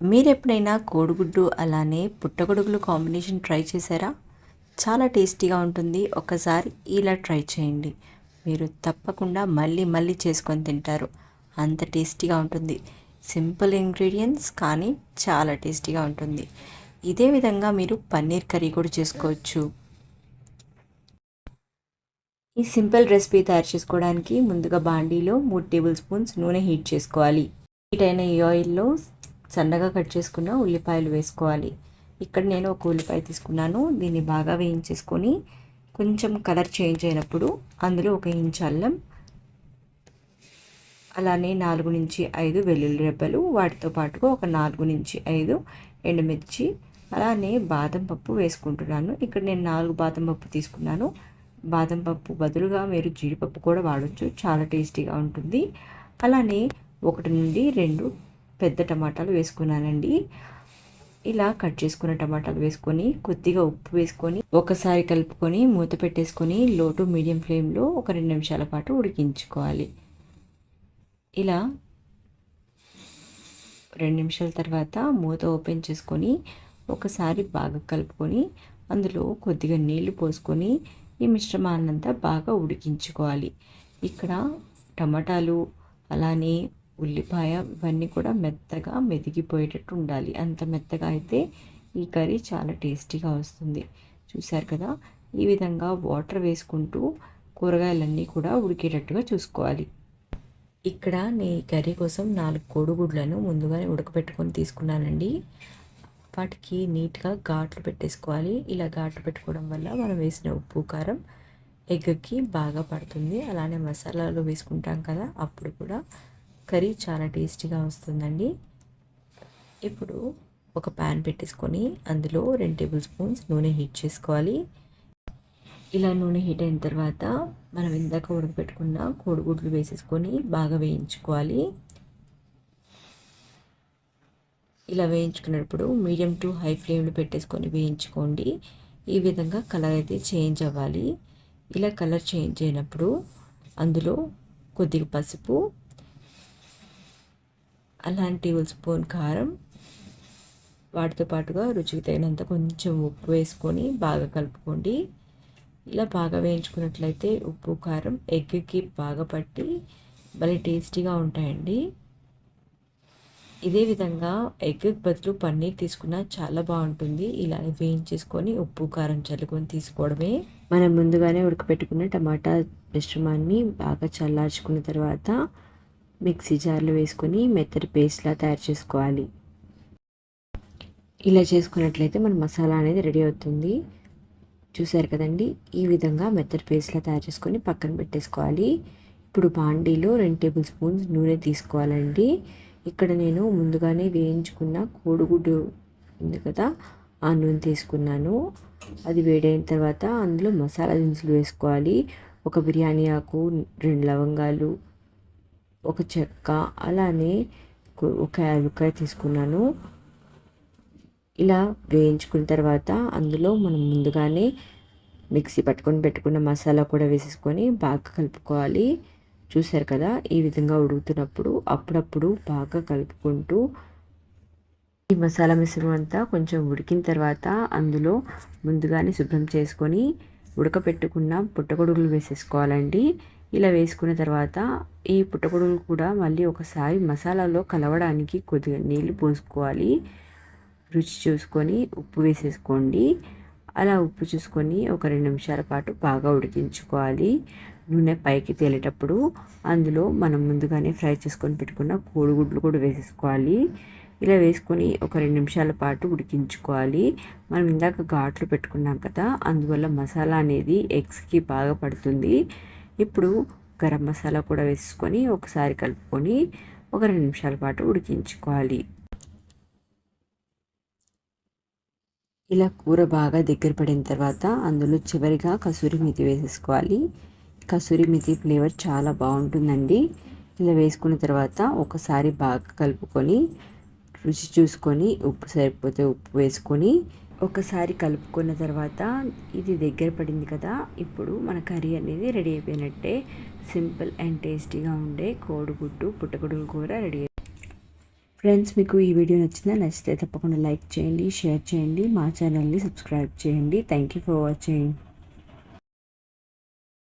మీరు ఎప్పుడైనా కోడిగుడ్డు అలానే పుట్టగొడుగులు కాంబినేషన్ ట్రై చేశారా? చాలా టేస్టీగా ఉంటుంది. ఒకసారి ఇలా ట్రై చేయండి. మీరు తప్పకుండా మళ్ళీ మళ్ళీ చేసుకొని తింటారు. అంత టేస్టీగా ఉంటుంది. సింపుల్ ఇంగ్రీడియంట్స్ కానీ చాలా టేస్టీగా ఉంటుంది. ఇదే విధంగా మీరు పన్నీర్ కర్రీ కూడా చేసుకోవచ్చు. ఈ సింపుల్ రెసిపీ తయారు చేసుకోవడానికి ముందుగా బాండీలో మూడు టేబుల్ స్పూన్స్ నూనె హీట్ చేసుకోవాలి. హీట్ అయిన ఈ ఆయిల్లో సన్నగా కట్ చేసుకున్న ఉల్లిపాయలు వేసుకోవాలి. ఇక్కడ నేను ఒక ఉల్లిపాయ తీసుకున్నాను. దీన్ని బాగా వేయించేసుకొని కొంచెం కలర్ చేంజ్ అయినప్పుడు అందులో ఒక ఇంచ్ అల్లం అలానే నాలుగు నుంచి ఐదు వెల్లుల్లి రెబ్బలు వాటితో పాటుగా ఒక నాలుగు నుంచి ఐదు ఎండుమిర్చి అలానే బాదం పప్పు వేసుకుంటున్నాను. ఇక్కడ నేను నాలుగు బాదం పప్పు తీసుకున్నాను. బాదం పప్పు బదులుగా మీరు జీడిపప్పు కూడా వాడచ్చు. చాలా టేస్టీగా ఉంటుంది. అలానే ఒకటి నుండి రెండు పెద్ద టమాటాలు వేసుకున్నానండి. ఇలా కట్ చేసుకున్న టమాటాలు వేసుకొని కొద్దిగా ఉప్పు వేసుకొని ఒకసారి కలుపుకొని మూత పెట్టేసుకొని లో టు మీడియం ఫ్లేమ్లో ఒక రెండు నిమిషాల పాటు ఉడికించుకోవాలి. ఇలా రెండు నిమిషాల తర్వాత మూత ఓపెన్ చేసుకొని ఒకసారి బాగా కలుపుకొని అందులో కొద్దిగా నీళ్ళు పోసుకొని ఈ మిశ్రమాన్నంతా బాగా ఉడికించుకోవాలి. ఇక్కడ టమాటాలు అలానే ఉల్లిపాయ ఇవన్నీ కూడా మెత్తగా మెదిగిపోయేటట్టు ఉండాలి. అంత మెత్తగా అయితే ఈ కర్రీ చాలా టేస్టీగా వస్తుంది. చూశారు కదా? ఈ విధంగా వాటర్ వేసుకుంటూ కూరగాయలన్నీ కూడా ఉడికేటట్టుగా చూసుకోవాలి. ఇక్కడ నేను ఈ కర్రీ కోసం నాలుగు కోడిగుడ్లను ముందుగానే ఉడకబెట్టుకొని తీసుకున్నానండి. వాటికి నీట్గా ఘాట్లు పెట్టేసుకోవాలి. ఇలా ఘాట్లు పెట్టుకోవడం వల్ల మనం వేసిన ఉప్పు కారం ఎగ్కి బాగా పడుతుంది. అలానే మసాలాలు వేసుకుంటాం కదా? అప్పుడు కూడా కర్రీ చాలా టేస్టీగా వస్తుందండి. ఇప్పుడు ఒక ప్యాన్ పెట్టేసుకొని అందులో రెండు టేబుల్ స్పూన్స్ నూనె హీట్ చేసుకోవాలి. ఇలా నూనె హీట్ అయిన తర్వాత మనం ఇందాక ఉడకపెట్టుకున్న కోడిగుడ్లు వేసేసుకొని బాగా వేయించుకోవాలి. ఇలా వేయించుకున్నప్పుడు మీడియం టు హై ఫ్లేమ్లో పెట్టేసుకొని వేయించుకోండి. ఈ విధంగా కలర్ అయితే చేంజ్ అవ్వాలి. ఇలా కలర్ చేంజ్ అయినప్పుడు అందులో కొద్దిగా పసుపు అలాంటి టేబుల్ స్పూన్ కారం వాటితో పాటుగా రుచికి తగినంత కొంచెం ఉప్పు వేసుకొని బాగా కలుపుకోండి. ఇలా బాగా వేయించుకున్నట్లయితే ఉప్పు కారం ఎగ్కి బాగా పట్టి భలే టేస్టీగా ఉంటాయండి. ఇదే విధంగా ఎగ్ బదులు పన్నీర్ తీసుకున్నా చాలా బాగుంటుంది. ఇలా వేయించేసుకొని ఉప్పు కారం చల్లుకొని తీసుకోవడమే. మనం ముందుగానే ఉడకపెట్టుకున్న టమాటా మిశ్రమాన్ని బాగా చల్లార్చుకున్న తర్వాత మిక్సీ జార్లో వేసుకొని మెత్తటి పేస్ట్లా తయారు చేసుకోవాలి. ఇలా చేసుకున్నట్లయితే మన మసాలా అనేది రెడీ అవుతుంది. చూసారు కదండి? ఈ విధంగా మెత్తటి పేస్ట్లా తయారు చేసుకొని పక్కన పెట్టేసుకోవాలి. ఇప్పుడు బాండీలో రెండు టేబుల్ స్పూన్స్ నూనె తీసుకోవాలండి. ఇక్కడ నేను ముందుగానే వేయించుకున్న కోడిగుడ్డు ఉంది కదా ఆ నూనె తీసుకున్నాను. అది వేడైన తర్వాత అందులో మసాలా దినుసులు వేసుకోవాలి. ఒక బిర్యానీ ఆకు రెండు లవంగాలు ఒక చెక్క అలానే ఒక యాలుకాయ తీసుకున్నాను. ఇలా వేయించుకున్న తర్వాత అందులో మనం ముందుగానే మిక్సీ పట్టుకొని పెట్టుకున్న మసాలా కూడా వేసేసుకొని బాగా కలుపుకోవాలి. చూసారు కదా ఈ విధంగా ఉడుకుతున్నప్పుడు అప్పుడప్పుడు బాగా కలుపుకుంటూ ఈ మసాలా మిశ్రమం అంతా కొంచెం ఉడికిన తర్వాత అందులో ముందుగానే శుభ్రం చేసుకొని ఉడకపెట్టుకున్న పుట్టగొడుగులు వేసేసుకోవాలండి. ఇలా వేసుకున్న తర్వాత ఈ పుట్టగొడుగులు కూడా మళ్ళీ ఒకసారి మసాలాలో కలవడానికి కొద్దిగా నీళ్ళు పోసుకోవాలి. రుచి చూసుకొని ఉప్పు వేసేసుకోండి. అలా ఉప్పు చూసుకొని ఒక రెండు నిమిషాల పాటు బాగా ఉడికించుకోవాలి. నూనె పైకి తేలేటప్పుడు అందులో మనం ముందుగానే ఫ్రై చేసుకొని పెట్టుకున్న కోడిగుడ్లు కూడా వేసేసుకోవాలి. ఇలా వేసుకొని ఒక రెండు నిమిషాల పాటు ఉడికించుకోవాలి. మనం ఇందాక ఘాట్లు పెట్టుకున్నాం కదా అందువల్ల మసాలా అనేది ఎగ్స్కి బాగా పడుతుంది. ఇప్పుడు గరం మసాలా కూడా వేసుకొని ఒకసారి కలుపుకొని ఒక రెండు నిమిషాల పాటు ఉడికించుకోవాలి. ఇలా కూర బాగా దగ్గర పడిన తర్వాత అందులో చివరిగా కసూరి మెతి వేసేసుకోవాలి. కసూరి మెతి ఫ్లేవర్ చాలా బాగుంటుందండి. ఇలా వేసుకున్న తర్వాత ఒకసారి బాగా కలుపుకొని రుచి చూసుకొని ఉప్పు సరిపోతే ఉప్పు వేసుకొని ఒకసారి కలుపుకున్న తర్వాత ఇది దగ్గర పడింది కదా ఇప్పుడు మన కర్రీ అనేది రెడీ అయిపోయినట్టే సింపుల్ అండ్ టేస్టీగా ఉండే కోడిగుడ్డు పుట్టగొడుగులు కూర రెడీ ఫ్రెండ్స్ మీకు ఈ వీడియో నచ్చిందా? నచ్చితే తప్పకుండా లైక్ చేయండి షేర్ చేయండి మా ఛానల్ని సబ్స్క్రైబ్ చేయండి. Thank you for watching